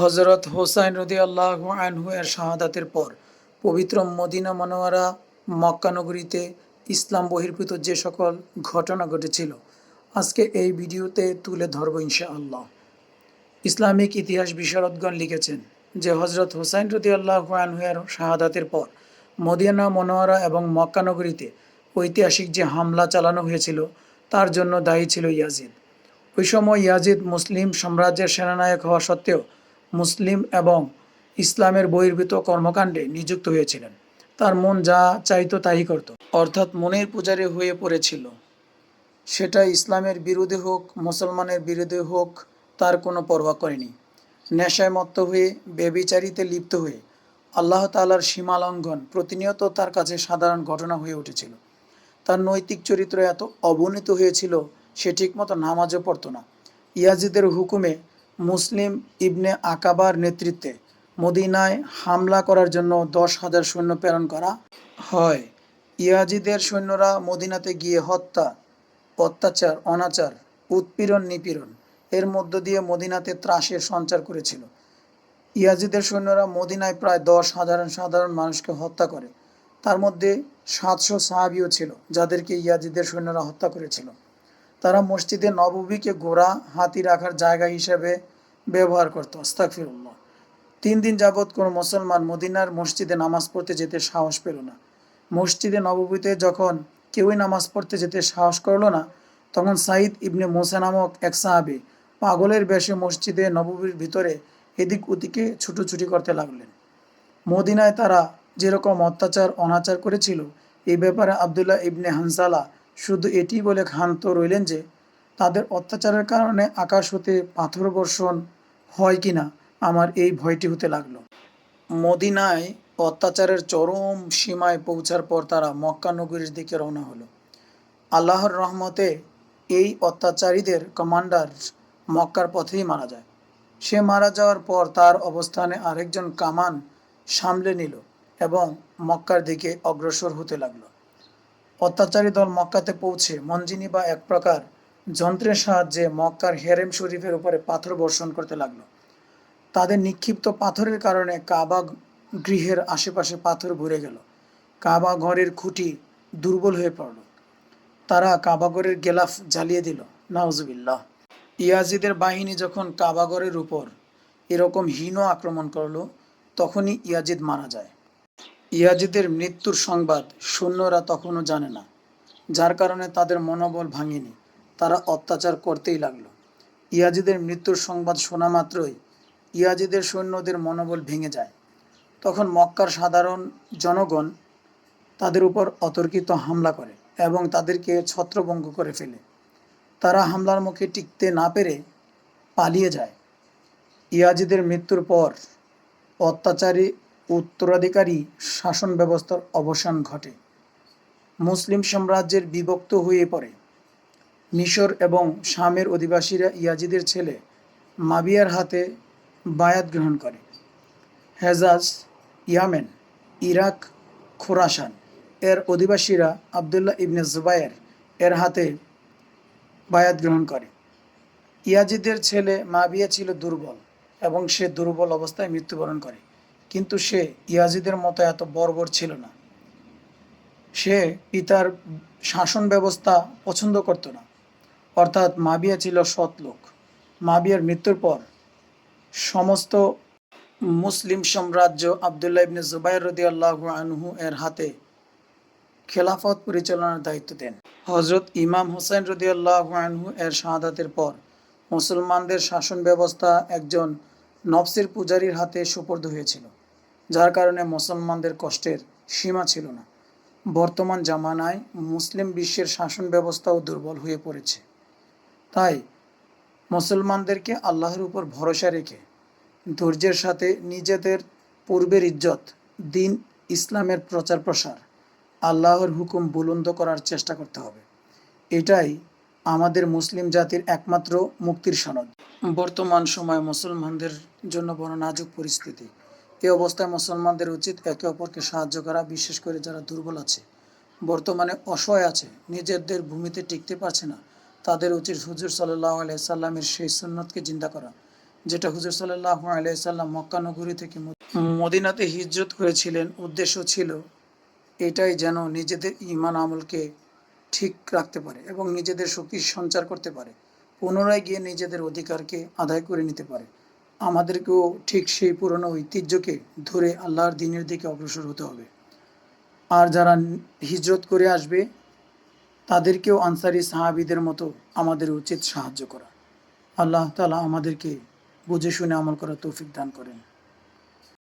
হজরত হোসাইন রদি আল্লাহ আনহু এর শাহাদাতের পর পবিত্র মদিনা মনোয়ারা মক্কানগরীতে ইসলাম বহির্ভূত যে সকল ঘটনা ঘটেছিল, আজকে এই ভিডিওতে তুলে ধরব ইনশাআল্লাহ। ইসলামিক ইতিহাস বিশারদগণ লিখেছেন যে হজরত হোসাইন রদি আল্লাহ আনহুয়ের শাহাদাতের পর মদিনা মনোয়ারা এবং মক্কানগরীতে ঐতিহাসিক যে হামলা চালানো হয়েছিল, তার জন্য দায়ী ছিল ইয়াজিদ। ওই সময় ইয়াজিদ মুসলিম সাম্রাজ্যের সেনানায়ক হওয়া সত্ত্বেও মুসলিম এবং ইসলামের বহির্ভূত কর্মকাণ্ডে নিযুক্ত হয়েছিলেন। তার মন যা চাইতো তাই করত। অর্থাৎ মনের পূজারে হয়ে পড়েছিল। সেটা ইসলামের বিরুদ্ধে হোক, মুসলমানের বিরুদ্ধে হোক, তার কোনো পরোয়া করেনি। নেশায় মত্ত হয়ে বেবিচারিতে লিপ্ত হয়ে আল্লাহ তালার সীমা লঙ্ঘন প্রতিনিয়ত তার কাছে সাধারণ ঘটনা হয়ে উঠেছিল। তার নৈতিক চরিত্র এত অবনীত হয়েছিল, সে ঠিকমতো নামাজও পড়তো না। ইয়াজিদের হুকুমে মুসলিম ইবনে আকাবার নেতৃত্বে মদিনায় হামলা করার জন্য দশ হাজার সৈন্য প্রেরণ করা হয়। ইয়াজিদের সৈন্যরা মদিনাতে গিয়ে হত্যা, অত্যাচার, অনাচার, উৎপীড়ন, নিপীড়ন এর মধ্য দিয়ে মদিনাতে ত্রাসের সঞ্চার করেছিল। ইয়াজিদের সৈন্যরা মদিনায় প্রায় দশ হাজার সাধারণ মানুষকে হত্যা করে। তার মধ্যে সাতশো সাহাবিও ছিল, যাদেরকে ইয়াজিদের সৈন্যরা হত্যা করেছিল। তারা মসজিদে নববীকে গোড়া হাতি রাখার জায়গা হিসেবে ব্যবহার করত। আস্তাকফিরুল্লাহ তিন দিন যাবৎ কোনো মুসলমান মদিনার মসজিদে নামাজ পড়তে যেতে সাহস পেল না। মসজিদে নববীতে যখন কেউই নামাজ পড়তে যেতে সাহস করল না, তখন সাঈদ ইবনে মোসা নামক এক সাহাবি পাগলের বেশে মসজিদে নববীর ভিতরে এদিক ওদিকে ছুটোছুটি করতে লাগলেন। মদিনায় তারা যেরকম অত্যাচার, অনাচার করেছিল এই ব্যাপারে আবদুল্লাহ ইবনে হানসালা শুধু এটি বলে ক্ষান্ত রইলেন যে, তাদের অত্যাচারের কারণে আকাশ হতে পাথর বর্ষণ হয় কিনা আমার এই ভয়টি হতে লাগল। মদিনায় অত্যাচারের চরম সীমায় পৌঁছার পর তারা মক্কা নগরীর দিকে রওনা হলো। আল্লাহর রহমতে এই অত্যাচারীদের কমান্ডার মক্কার পথেই মারা যায়। সে মারা যাওয়ার পর তার অবস্থানে আরেকজন কামান সামলে নিল এবং মক্কার দিকে অগ্রসর হতে লাগল। অত্যাচারী দল মক্কাতে পৌঁছে মঞ্জিনি বা এক প্রকার যন্ত্রের সাহায্যে মক্কার হেরেম শরীফের উপরে পাথর বর্ষণ করতে লাগল। তাদের নিক্ষিপ্ত পাথরের কারণে কাবা গৃহের আশেপাশে পাথর ভরে গেল। কাবা ঘরের খুঁটি দুর্বল হয়ে পড়ল। তারা কাবাগরের গেলাফ জ্বালিয়ে দিল। নাউজুবিল্লাহ। ইয়াজিদের বাহিনী যখন কাবাগরের উপর এরকম হীন আক্রমণ করল, তখনই ইয়াজিদ মারা যায়। ইয়াজিদের মৃত্যুর সংবাদ সৈন্যরা তখনও জানে না, যার কারণে তাদের মনোবল ভাঙেনি। তারা অত্যাচার করতেই লাগল। ইয়াজিদের মৃত্যুর সংবাদ শোনা মাত্রই ইয়াজিদের সৈন্যদের মনোবল ভেঙে যায়। তখন মক্কার সাধারণ জনগণ তাদের উপর অতর্কিত হামলা করে এবং তাদেরকে ছত্রভঙ্গ করে ফেলে। তারা হামলার মুখে টিকতে না পেরে পালিয়ে যায়। ইয়াজিদের মৃত্যুর পর অত্যাচারী উত্তরাধিকারী শাসন ব্যবস্থার অবসান ঘটে। মুসলিম সাম্রাজ্যের বিভক্ত হয়ে পড়ে। মিশর এবং শামের অধিবাসীরা ইয়াজিদের ছেলে মাবিয়ার হাতে বায়াত গ্রহণ করে। হেজাজ, ইয়ামেন, ইরাক, খোরাসান এর অধিবাসীরা আবদুল্লাহ ইবনে জুবায়ের এর হাতে বায়াত গ্রহণ করে। ইয়াজিদের ছেলে মাবিয়া ছিল দুর্বল এবং সে দুর্বল অবস্থায় মৃত্যুবরণ করে। কিন্তু সে ইয়াজিদের মতো এত বর্বর ছিল না। সে পিতার শাসন ব্যবস্থা পছন্দ করত না। অর্থাৎ মাবিয়া ছিল সৎ লোক। মাবিয়ার মৃত্যুর পর সমস্ত মুসলিম সাম্রাজ্য আবদুল্লাহ ইবনে জুবাইর রদি আল্লাহ আনহু এর হাতে খেলাফত পরিচালনার দায়িত্ব দেন। হজরত ইমাম হোসেন রদি আল্লাহ আনহু এর শাহাদাতের পর মুসলমানদের শাসন ব্যবস্থা একজন নফসের পূজারীর হাতে সুপর্দ হয়েছিল। যার কারণে মুসলমানদের কষ্টের সীমা ছিল না। বর্তমান জামানায় মুসলিম বিশ্বের শাসন ব্যবস্থাও দুর্বল হয়ে পড়েছে। তাই মুসলমানদেরকে আল্লাহর উপর ভরসা রেখে ধৈর্যের সাথে নিজেদের পূর্বের ইজ্জত, দিন ইসলামের প্রচার প্রসার আল্লাহর হুকুম বুলন্দ করার চেষ্টা করতে হবে। এটাই আমাদের মুসলিম জাতির একমাত্র মুক্তির সনদ। বর্তমান সময়ে মুসলমানদের জন্য বড় নাজুক পরিস্থিতি। এই অবস্থায় মুসলমানদের উচিত একে অপরকে সাহায্য করা, বিশেষ করে যারা দুর্বল আছে। বর্তমানে অসহায় আছে, নিজেদের ভূমিতে টিকতে পারছে না। তাদের উচিত হুজুর সাল্লাহ আলাইসাল্লামের সাল্লামের সেই সুন্নতকে জিন্দা করা, যেটা হুজুর সাল্লাহ আলাইসাল্লাম মক্কা নগরী থেকে মদিনাতে হিজরত করেছিলেন উদ্দেশ্য ছিল এটাই যেন নিজেদের ইমান আমলকে ঠিক রাখতে পারে এবং নিজেদের শক্তি সঞ্চার করতে পারে। পুনরায় গিয়ে নিজেদের অধিকারকে আদায় করে নিতে পারে। আমাদেরকেও ঠিক সেই পুরনো ঐতিহ্যকে ধরে আল্লাহর দিনের দিকে অগ্রসর হতে হবে। আর যারা হিজরত করে আসবে, তাদেরকেও আনসারি সাহাবিদের মতো আমাদের উচিত সাহায্য করা। আল্লাহ তালা আমাদেরকে বুঝে শুনে আমল করার তৌফিক দান করেন।